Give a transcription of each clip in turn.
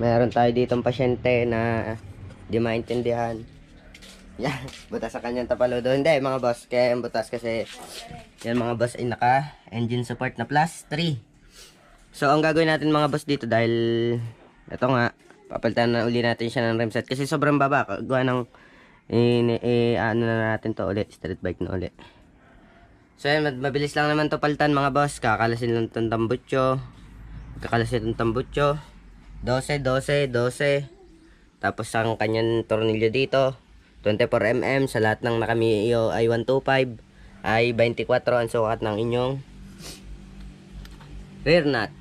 Meron tayo ditong pasyente na di maintindihan. Yan, butas sa kanyang tapaludo. Hindi, mga boss. Kaya yung butas kasi yan mga boss ay naka engine support na plus 3. So, ang gagawin natin mga boss dito dahil ito nga, papalitan na uli natin siya ng rim set kasi sobrang baba. Gawa ng i, i- ano na natin to ulit, street bike na ulit. So, yan, mad- mabilis lang naman to palitan mga boss. Kakalasin lang itong tambutso. Kakalasin itong tambutso. 12, 12, 12. Tapos ang kanyang tornilyo dito, 24mm sa lahat ng nakamiyo ay 125 ay 24 ang sukat ng inyong rear nut.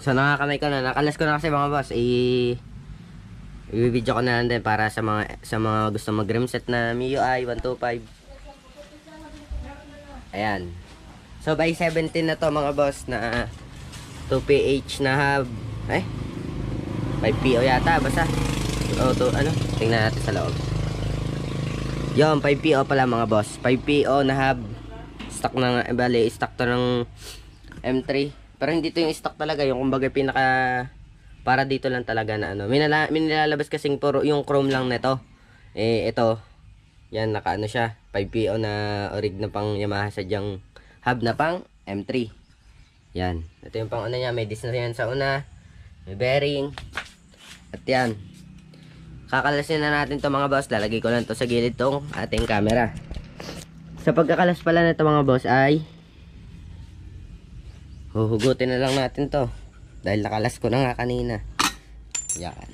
So nakakamay ko na, nakalas ko na kasi mga boss, i i-video ko na lang din para sa mga sa mga gusto mag set na MIUI 125. Ayan. So by 17 na to mga boss na 2PH na hub. Eh, 5PO yata, basta. O, to, ano? Tingnan natin sa loob. Yon, 5PO pala mga boss. 5PO na hub. Stock na eh, bali, stock to ng M3. Pero hindi to yung stock talaga, yung kumbaga pinaka para dito lang talaga na ano. Minala, minilalabas kasing puro yung chrome lang nito. Eh, ito. Yan, naka ano siya. 5PO na orig na pang Yamaha sadyang hub na pang M3. Yan. Ito yung pang ano niya. May disc na yan sa una. May bearing. At yan. Kakalasin na natin to mga boss. Lalagay ko lang to sa gilid tong ating camera. Sa pagkakalas pala nito mga boss ay huhugutin na lang natin to. Dahil nakalas ko na nga kanina. Yan.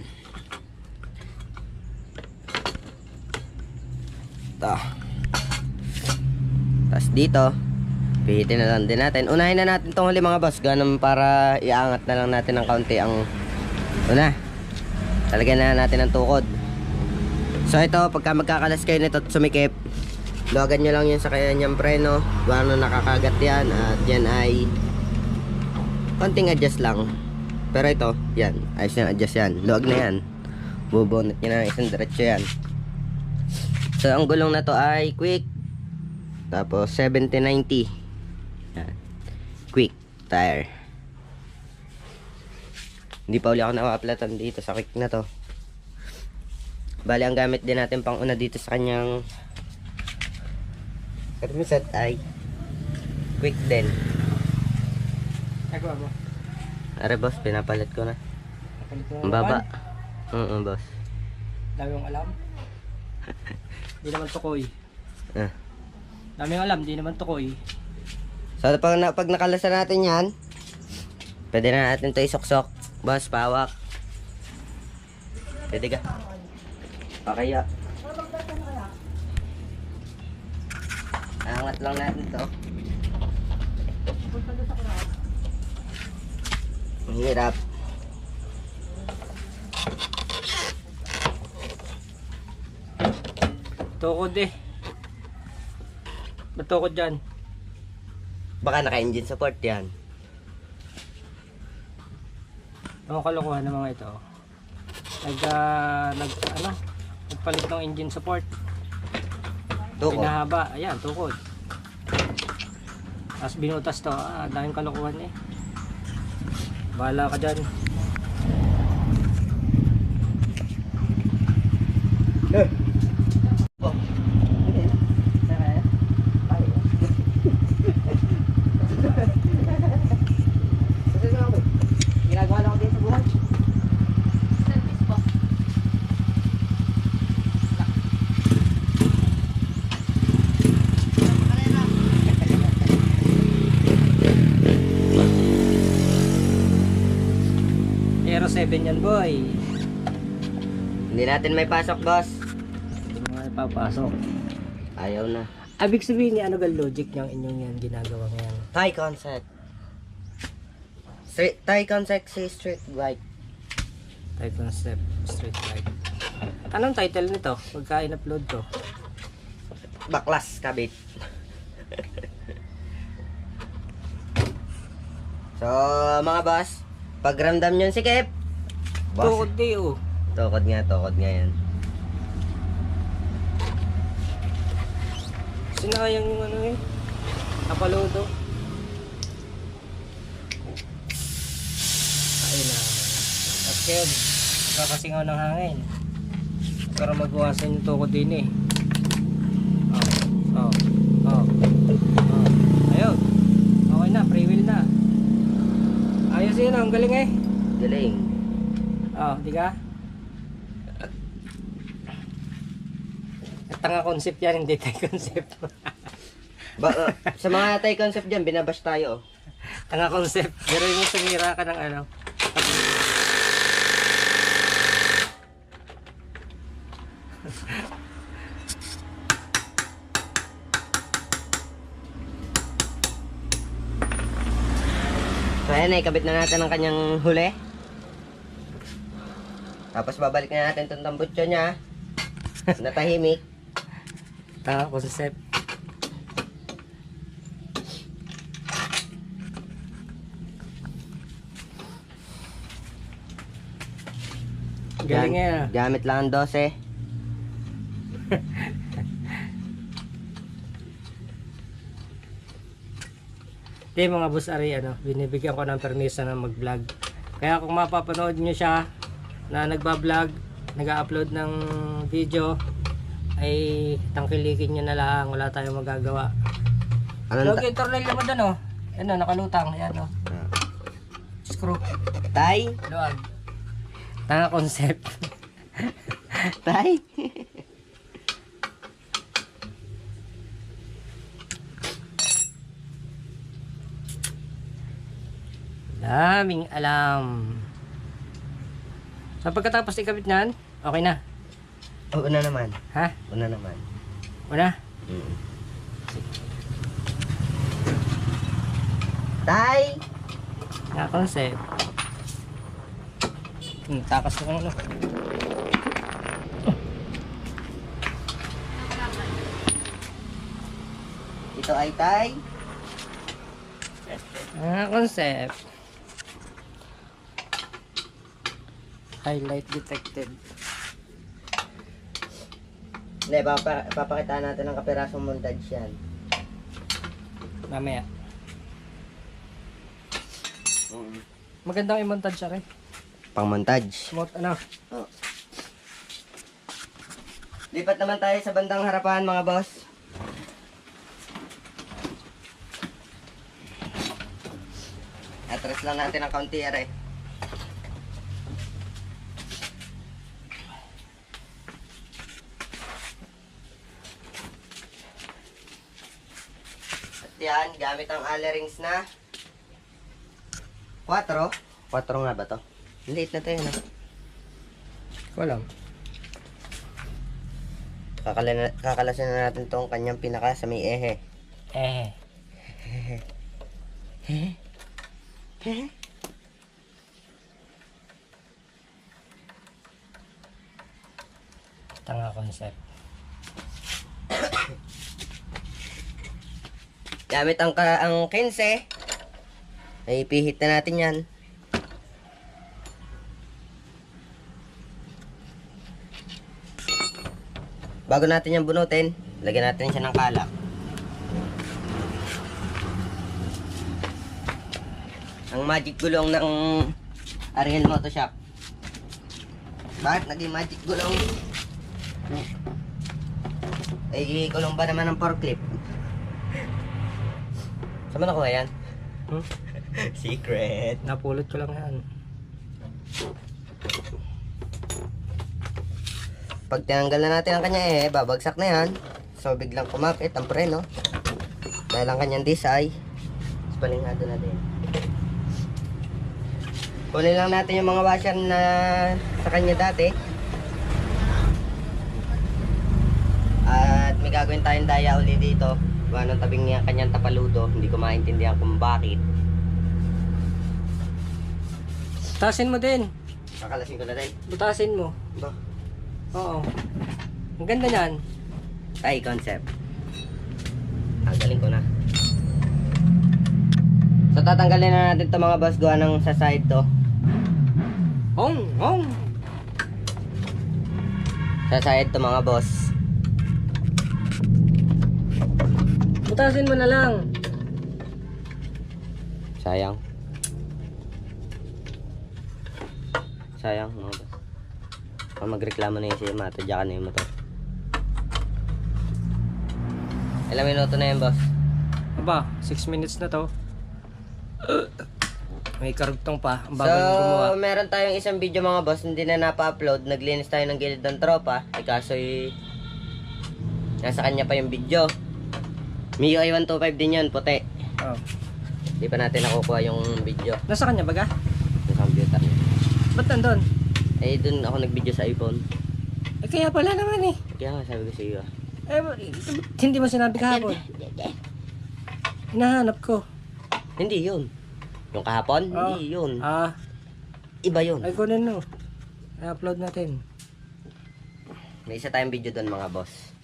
Ito. Tapos dito, pihitin na lang din natin. Unahin na natin tong huli mga boss. Ganun para iangat na lang natin ng kaunti ang una. Talagyan na natin ng tukod. So ito, pagka magkakalas kayo nito at sumikip, luwagan nyo lang yun sa kanyang preno. Gano'n nakakagat yan. At yan ay konting adjust lang. Pero ito, yan. Ayos yung adjust yan. Luwag na yan. Bubunot nyo na isang diretso yan. So ang gulong na to ay quick. Tapos 7090. Yan. Quick tire. Hindi pa uli ako nawaplatan dito sa quick na to. Bali, ang gamit din natin pang una dito sa kanyang set ay quick din. Are boss, pinapalit ko na. Ang baba. Oo, boss. Dami mong alam. Di naman tukoy. Ah. Dami mong alam, di naman tukoy. So, pag, na, pag nakalasan natin yan, pwede na natin ito isuksok. Boss, pawak. Pwede ka. Okay, ya. Angat lang natin to. Ang hirap. Tukod eh. Ba't tukod dyan? Baka naka-engine support yan. Ang kalokohan ng mga ito. Nag, ah, nag, ano? Nagpalit ng engine support. Tuko. Pinahaba. Ayan, tukod. Tapos binutas to. Ah, daming kalokohan eh. Bahala ka dyan. Ginagawa lang ko din sa buhay. 7 yan boy. Hindi natin may pasok, boss. Hindi mo nga ipapasok. Ayaw na. Abig sabihin niya ano gal logic niyang inyong yan ginagawa ngayon. Thai concept. Straight, Thai concept si street bike. Ng step straight right. Anong title nito? Pagka in-upload ko. Baklas kabit. so, mga boss, pag ramdam nyo si Kep, boss, Tukod di oh. tukod nga, tukod nga yan. Sinayang yung ano eh. Napalodo. Ay na. At yun. Kakasingaw ng hangin. Para magwasan yung tukod din eh. Oh. Oh. Oh. Oh. Ayun. Okay na, free wheel na. Ayos yun, ang galing eh. Galing. Oh, di ka? Tanga concept yan, hindi tayo concept. Ba, uh, sa mga Thai concept dyan, binabash tayo. oh. Tanga concept. Pero yung sumira ka ng ano. So ayan, ikabit na natin ang kanyang huli. Tapos babalik na natin itong tambutso niya. Natahimik. Tanga concept. Galing nga. Gamit lang ang 12. Hindi mga boss Ari, ano, binibigyan ko ng permiso na mag-vlog. Kaya kung mapapanood nyo siya na nagba-vlog, nag-upload ng video, ay tangkilikin nyo na lang, wala tayong magagawa. Anong Log yung tornilyo mo doon oh. Yan oh, nakalutang. Yan oh. ta- Screw. Tay? Luwag. Tanga concept. Tay? Daming alam. So pagkatapos ikabit niyan, okay na. Oh, una naman. Ha? Una naman. Una? Mm. Tay? Tanga concept. Hmm, takas ko kung ano. Ito ay tay? Tanga concept. Highlight detected. Hindi, papa, papakita natin ang kapirasong montage yan. Mamaya. Mm. Magandang i-montage siya rin. Pang montage. Smooth ano. Oh. Lipat naman tayo sa bandang harapan mga boss. Atras lang natin ang kaunti are. Gamit ang allen rings na 4. 4 nga ba to? Late na to yun ah. Walang. Kakala kakalasin na natin tong kanyang pinaka sa may ehe. Eh. Tanga concept. Gamit ang, ang 15. Ay pihit na natin yan. Bago natin yan bunutin, lagyan natin siya ng kalak. Ang magic gulong ng Ariel Motoshop. Bakit naging magic gulong? Ay, gulong ba naman ng forklift? Saan mo nakuha yan? Hmm? Secret. Napulot ko lang yan. Pag tinanggal na natin ang kanya eh, babagsak na yan. So, biglang kumapit ang preno. Dahil ang kanyang disay. Tapos palingado na din. Kunin lang natin yung mga washer na sa kanya dati. At may gagawin tayong daya uli dito. Ng tabing niya kanyang tapaludo. Hindi ko maintindihan kung bakit. Butasin mo din. Kakalasin ko na rin. Butasin mo. Ba? Oo. Ang ganda niyan. Tay concept. Tanggalin ko na. So tatanggalin na natin to mga boss gawa ng sa side to. Hong! Hong! Sa side to mga boss. Butasin mo na lang. Sayang. Sayang mga boss. Kung magreklamo na yun siya, matadyakan na yung motor. Ilang minuto na yun, boss? Aba, 6 minutes na to. May karugtong pa. Ang So, bagal mo gumawa. meron tayong isang video mga boss, hindi na napa-upload. Naglinis tayo ng gilid ng tropa. Ay kaso nasa kanya pa yung video. MIUI 125 din yun, puti. Oh. Hindi pa natin nakukuha yung video Nasa kanya baga? sa computer niya. Ba't nandun? Eh, dun ako nag-video sa iPhone. Eh kaya pala naman eh. Kaya nga sabi ko sa iyo. ah. Eh, hindi mo sinabi kahapon. Hinahanap ko. Hindi yun. Yung kahapon? Oh. Hindi yun. Ah, Iba yun. ay kunin no. I-upload natin. May isa tayong video doon mga boss.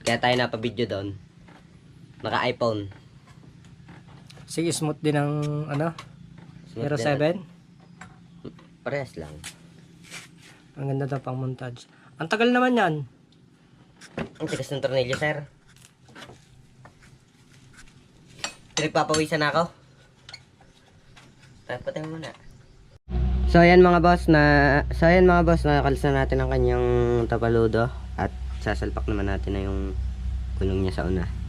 Kaya tayo napabideo doon. Naka iPhone. Sige, smooth din ang ano, Smooth Hero din. 7. Parehas lang. Ang ganda daw pang montage. Ang tagal naman yan. Ang tigas ng tornilyo, sir. Pinagpapawisan na ako. Tapos patay mo muna. So ayan mga boss na So ayan mga boss nakakalsa natin ang kanyang tapaludo At sasalpak naman natin na yung Kulong niya sa una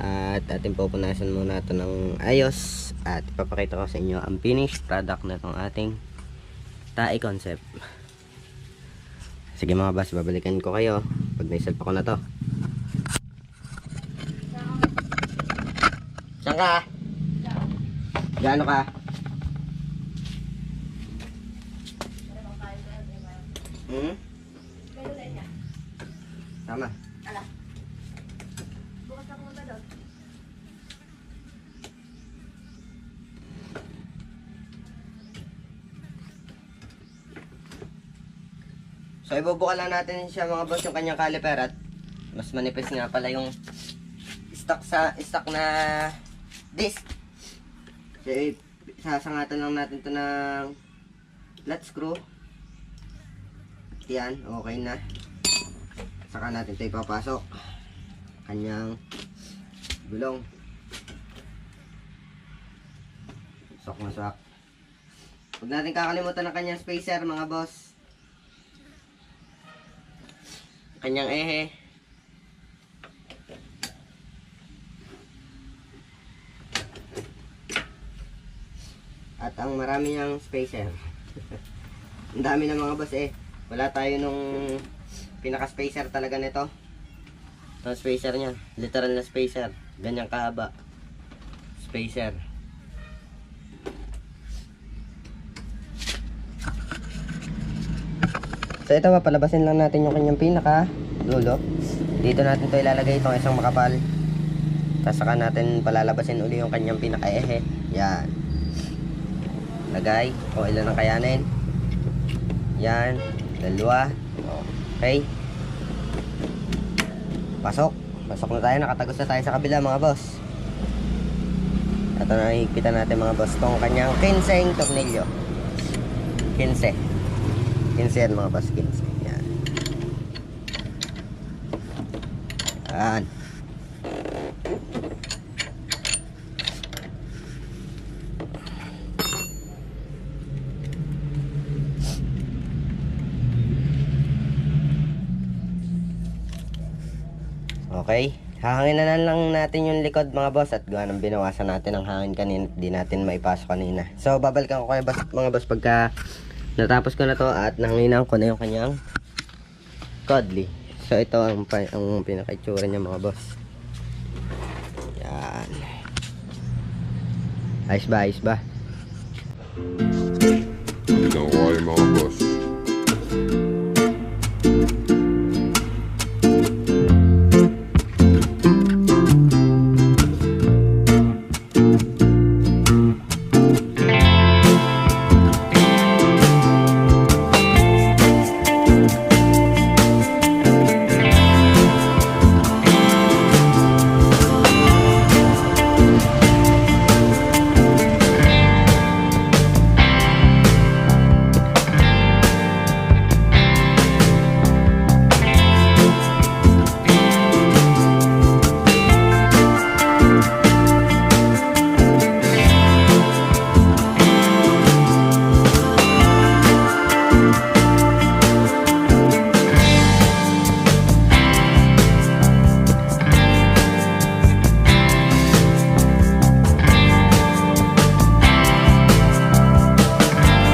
At ating pupunasan muna ito ng ayos At ipapakita ko sa inyo ang finished product na itong ating Tae concept Sige mga boss babalikan ko kayo Pag naisalpak ko na to Saan ka? Gaano ka? Hmm? So ibubuka lang natin siya mga boss yung kanyang caliper at mas manipis nga pala yung stock sa stock na disc. I- sasangatan lang natin to ng flat screw. Yan, okay na. Saka natin ito ipapasok. Kanyang gulong. Sok na sok. Huwag natin kakalimutan ng kanyang spacer mga boss. Kanyang ehe. At ang marami niyang spacer. ang dami ng mga boss eh. Wala tayo nung pinaka-spacer talaga nito. Ito spacer niya. Literal na spacer. Ganyang kahaba. Spacer. So ito papalabasin lang natin yung kanyang pinaka dulo. Dito natin to ilalagay itong isang makapal. Tapos saka natin palalabasin uli yung kanyang pinaka ehe. Yan. Lagay. O ilan ang kayanin. Yan. Dalawa. Okay. Pasok. Pasok na tayo. Nakatagos na tayo sa kabila mga boss. Ito na nakikita natin mga boss. Itong kanyang 15 tornilyo. 15. 15 yan mga boss. 15. Yan. Yan. Okay. Hahangin na lang natin yung likod mga boss at gawa ng binawasan natin ang hangin kanina di natin maipasok kanina. So babalikan ko kayo boss, mga boss pagka natapos ko na to at nahanginan ko na yung kanyang codly. So ito ang, ang pinaka-itsura niya mga boss. Yan. Ayos ba? Ayos ba? You know why, mom?